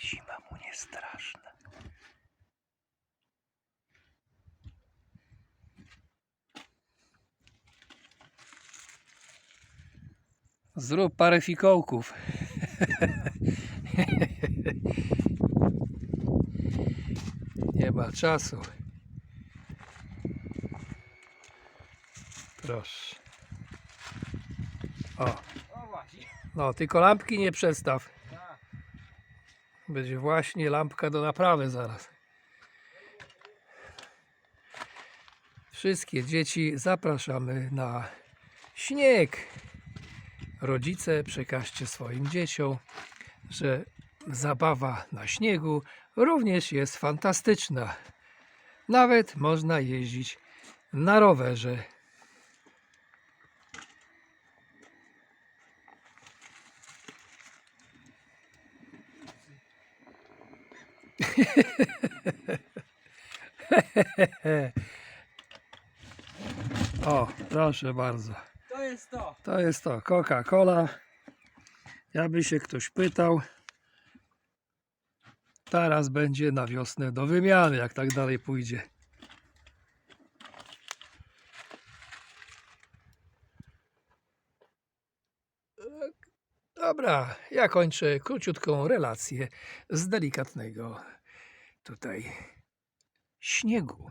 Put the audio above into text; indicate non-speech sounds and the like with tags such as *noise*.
zima mu nie straszna. Zrób parę fikołków. *laughs* Nie ma czasu. Proszę. O, no tylko lampki nie przestaw. Będzie właśnie lampka do naprawy zaraz. Wszystkie dzieci zapraszamy na śnieg. Rodzice przekażcie swoim dzieciom, że zabawa na śniegu również jest fantastyczna. Nawet można jeździć na rowerze. *laughs* O, proszę bardzo. To jest to. To jest to Coca-Cola. Jakby się ktoś pytał, teraz będzie na wiosnę do wymiany, jak tak dalej pójdzie. Dobra, ja kończę króciutką relację z delikatnego tutaj śniegu.